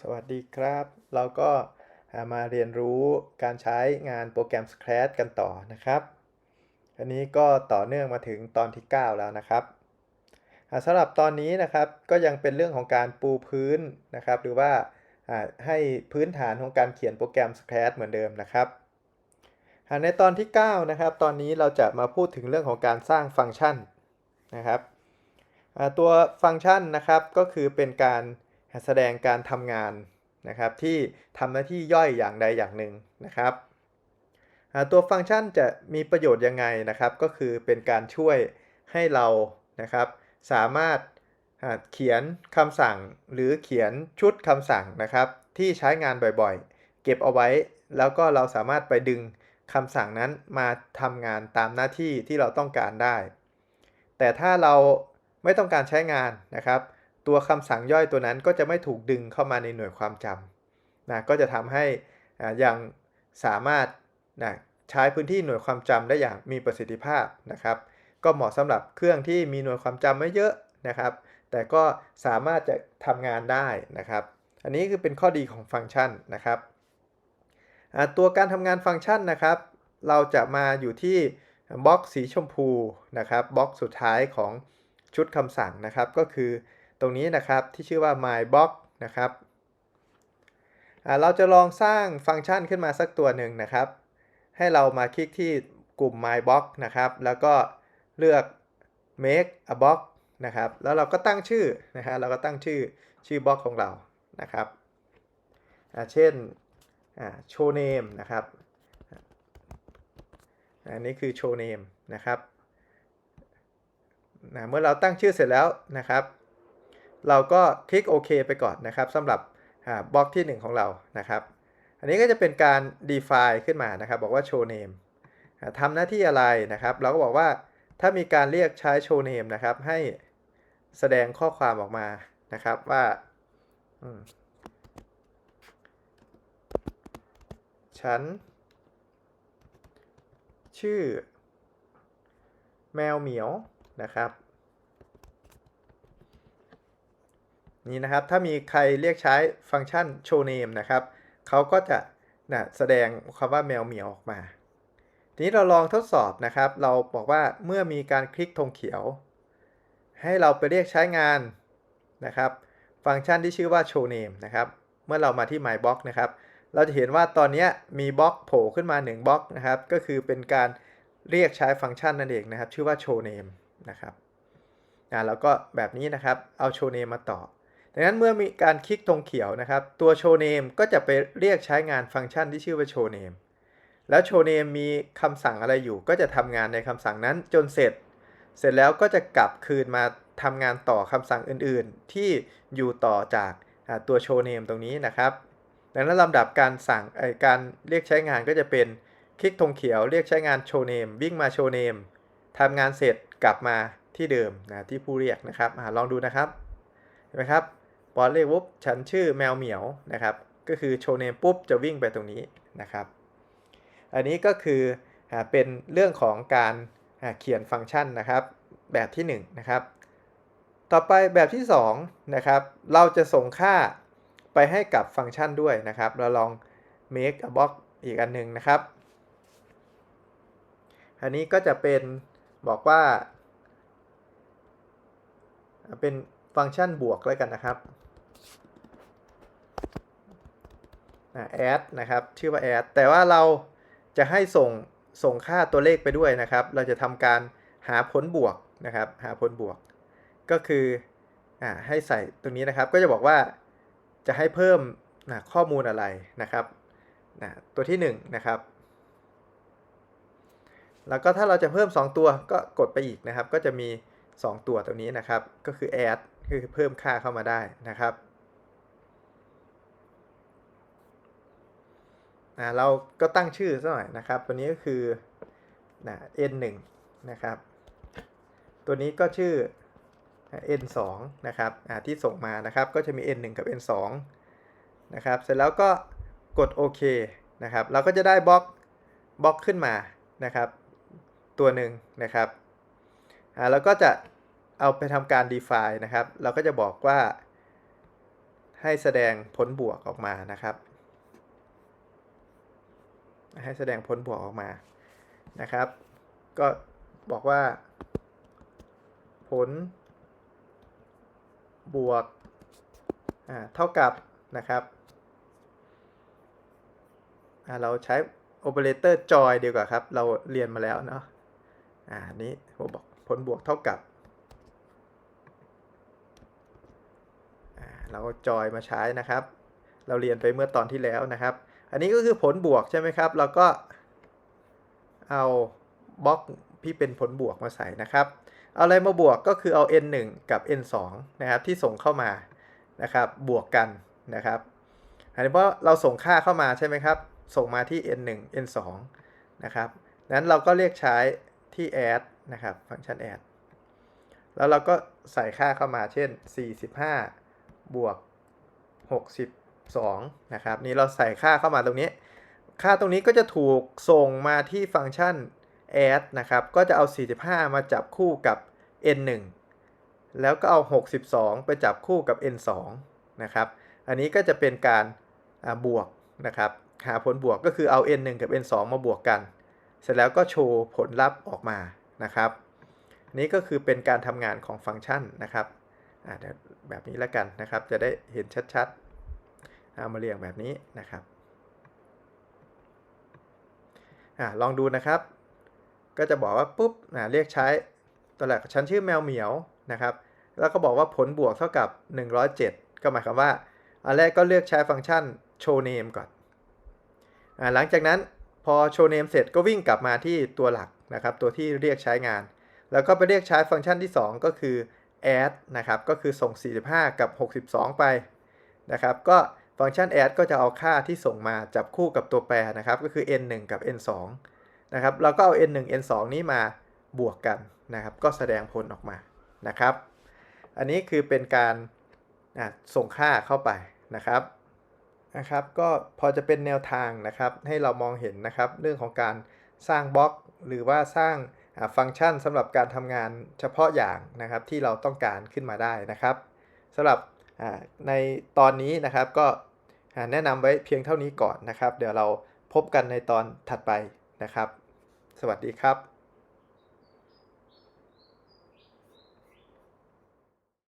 สวัสดีครับ เราก็มาเรียนรู้การใช้งานโปรแกรม Scratch กันต่อนะครับ อันนี้ก็ต่อเนื่องมาถึงตอนที่ 9 แล้วนะครับสำหรับตอนนี้นะครับก็ยังเป็นเรื่องของการปูพื้นนะครับ หรือว่าให้พื้นฐานของการเขียนโปรแกรม Scratch เหมือนเดิมนะครับ ในตอนที่ 9 นะครับ ตอนนี้เราจะมาพูดถึงเรื่องของการสร้างฟังก์ชันนะครับ ตัวฟังก์ชันนะครับก็คือเป็นการ แสดงการทำงานนะครับที่ทำหน้าที่ย่อยอย่างใดอย่างหนึ่งนะครับตัวฟังก์ชันจะมีประโยชน์ยังไงนะครับ ก็คือเป็นการช่วยให้เรานะครับ สามารถเขียนคำสั่งหรือเขียนชุดคำสั่งนะครับ ที่ใช้งานบ่อยๆ เก็บเอาไว้ แล้วก็เราสามารถไปดึงคำสั่งนั้นมาทำงานตามหน้าที่ที่เราต้องการได้ แต่ถ้าเราไม่ต้องการใช้งานนะครับ ตัวคำสั่งย่อยตัวนั้นก็จะไม่ถูกดึงเข้ามาในหน่วยความจำนะก็จะทำให้ยังสามารถนะใช้พื้นที่หน่วยความจำได้อย่างมีประสิทธิภาพนะครับ ก็เหมาะสำหรับเครื่องที่มีหน่วยความจำไม่เยอะนะครับ แต่ก็สามารถจะทำงานได้นะครับ อันนี้คือเป็นข้อดีของฟังก์ชันนะครับตัวการทำงานฟังก์ชันนะครับ เราจะมาอยู่ที่บล็อกสีชมพูนะครับบล็อกสุดท้ายของชุดคำสั่งนะครับก็คือ รงนี้นะครับที่ชื่อว่า my box นะครับเราจะลองสร้างฟังก์ชันขึ้นมาสักตัวหนึ่งนะครับ ให้เรามาคลิกที่กลุ่ม my box นะครับ แล้วก็เลือก make a box นะครับ แล้วเราก็ตั้งชื่อนะฮะเราก็ตั้งชื่อชื่อบล็อกของเรานะครับเช่น show name นะครับอันนี้คือ show name นะครับเมื่อเราตั้งชื่อเสร็จแล้วนะครับ เราก็คลิกโอเคไปก่อนนะครับสำหรับบล็อกที่ 1 ของเรานะครับ อันนี้ก็จะเป็นการ define ขึ้นมานะครับ บอกว่า show name ทำหน้าที่อะไรนะครับ เราก็บอกว่าถ้ามีการเรียกใช้ show name นะครับ ให้แสดงข้อความออกมานะครับว่าฉัน ชื่อ แมวเหมียวนะครับ นี่นะครับ ถ้ามีใครเรียกใช้ฟังก์ชัน show name นะครับเขาก็จะนะแสดงคำว่าแมวเหมียวออกมา ทีนี้เราลองทดสอบนะครับ เราบอกว่าเมื่อมีการคลิกธงเขียว ให้เราไปเรียกใช้งานนะครับ ฟังก์ชันที่ชื่อว่า show name นะครับ เมื่อเรามาที่ my box นะครับ เราจะเห็นว่าตอนนี้มีบล็อกโผล่ขึ้นมา1บล็อกนะครับ ก็คือเป็นการเรียกใช้ฟังก์ชันนั่นเองนะครับ ชื่อว่า show name นะครับแล้วก็แบบนี้นะครับ เอา show name มาต่อ ดังนั้นเมื่อมีการคลิกธงเขียวนะครับ ตัว show name ก็จะไปเรียกใช้งานฟังก์ชันที่ชื่อว่า show name แล้ว show name มีคำสั่งอะไรอยู่ ก็จะทำงานในคำสั่งนั้นจนเสร็จ เสร็จแล้วก็จะกลับคืนมาทำงานต่อคำสั่งอื่นๆ ที่อยู่ต่อจากตัว show name ตรงนี้นะครับ ดังนั้นลำดับการสั่งการเรียกใช้งานก็จะเป็นคลิกธงเขียวเรียกใช้งาน show name วิ่งมา show name ทำงานเสร็จกลับมาที่เดิมนะที่ผู้เรียกนะครับอลองดูนะครับเห็นไหมครับ พอเรียกปุ๊บฉันชื่อแมวเหมียวนะครับ ก็คือโชว์เนมปุ๊บจะวิ่งไปตรงนี้นะครับ อันนี้ก็คือเป็นเรื่องของการเขียนฟังก์ชันนะครับ แบบที่1นะครับ ต่อไปแบบที่2นะครับ เราจะส่งค่าไปให้กับฟังก์ชันด้วยนะครับ เราลอง make a box อีกอันหนึ่งนะครับ อันนี้ก็จะเป็นบอกว่า เป็นฟังก์ชันบวกแล้วกันนะครับ add นะครับชื่อว่า add แต่ว่าเราจะให้ส่งส่งค่าตัวเลขไปด้วยนะครับ เราจะทำการหาผลบวกนะครับ หาผลบวก ก็คืออให้ใส่ตรงนี้นะครับ ก็จะบอกว่าจะให้เพิ่มข้อมูลอะไรนะครับตัวที่1นะครับ แล้วก็ถ้าเราจะเพิ่ม 2 ตัวก็กดไปอีกนะครับ ก็จะมี 2 ตัวตรงนี้นะครับ ก็คือ add คือเพิ่มค่าเข้ามาได้นะครับ นะเราก็ตั้งชื่อซะหน่อยนะครับ ตัวนี้ก็คือนะ n1 นะครับ ตัวนี้ก็ชื่อ n2 นะครับที่ส่งมานะครับก็จะมี n1 กับ n2 นะครับ เสร็จแล้วก็กดโอเคนะครับ เราก็จะได้บล็อกบล็อกขึ้นมานะครับ ตัวหนึ่งนะครับอ่าแล้วก็จะเอาไปทำการ define นะครับ เราก็จะบอกว่าให้แสดงผลบวกออกมานะครับ ให้แสดงผลบวกออกมานะครับ ก็บอกว่า ผล บวกเท่ากับนะครับเราใช้โอเปอเรเตอร์จอยดีกว่าครับ เราเรียนมาแล้วเนาะอ่านี้ผมบอกผลบวกเท่ากับเราจอยมาใช้นะครับ เราเรียนไปเมื่อตอนที่แล้วนะครับ อันนี้ก็คือผลบวกใช่ไหมครับ เราก็เอาบล็อกที่เป็นผลบวกมาใส่นะครับ เอาอะไรมาบวกก็คือเอา n 1 กับ n 2นะครับที่ส่งเข้ามานะครับบวกกันนะครับอันนี้เพราะเราส่งค่าเข้ามาใช่ไหมครับ ส่งมาที่ n 1 n 2นะครับนั้นเราก็เรียกใช้ที่ add นะครับฟังก์ชัน add แล้วเราก็ใส่ค่าเข้ามาเช่น 45 บวก 2นะครับนี่เราใส่ค่าเข้ามาตรงนี้ ค่าตรงนี้ก็จะถูกส่งมาที่ฟังก์ชัน add นะครับ ก็จะเอา 45 มาจับคู่กับ n 1แล้วก็เอา 62 ไปจับคู่กับ n 2นะครับ อันนี้ก็จะเป็นการบวกนะครับ หาผลบวกก็คือเอา n 1กับ n 2มาบวกกัน เสร็จแล้วก็โชว์ผลลัพธ์ออกมานะครับ นี้ก็คือเป็นการทำงานของฟังก์ชันนะครับแบบนี้แล้วกันนะครับ จะได้เห็นชัดๆ เอามาเรียงแบบนี้นะครับอลองดูนะครับ ก็จะบอกว่าปุ๊บเรียกใช้ตัวแรกฉันชื่อแมวเหมียวนะครับ แล้วก็บอกว่าผลบวกเท่ากับ 107 ก็หมายความว่าอันแรกก็เลือกใช้ฟังก์ชัน show name ก่อนอหลังจากนั้นพอ show name เสร็จก็วิ่งกลับมาที่ตัวหลักนะครับ ตัวที่เรียกใช้งาน แล้วก็ไปเรียกใช้ฟังก์ชันที่ 2 ก็คือ add นะครับ ก็คือส่ง 45 กับ 62 ไปนะครับ ก็ ฟังก์ชัน add ก็จะเอาค่าที่ส่งมาจับคู่กับตัวแปรนะครับ ก็คือ n 1กับ n 2นะครับ เราก็เอา n 1 n 2นี้มาบวกกันนะครับ ก็แสดงผลออกมานะครับ อันนี้คือเป็นการส่งค่าเข้าไปนะครับนะครับ ก็พอจะเป็นแนวทางนะครับ ให้เรามองเห็นนะครับ เรื่องของการสร้างบล็อก หรือว่าสร้างฟังก์ชันสำหรับการทำงานเฉพาะอย่างนะครับ ที่เราต้องการขึ้นมาได้นะครับสำหรับ ในตอนนี้นะครับก็แนะนำไว้เพียงเท่านี้ก่อนนะครับ เดี๋ยวเราพบกันในตอนถัดไปนะครับ สวัสดีครับ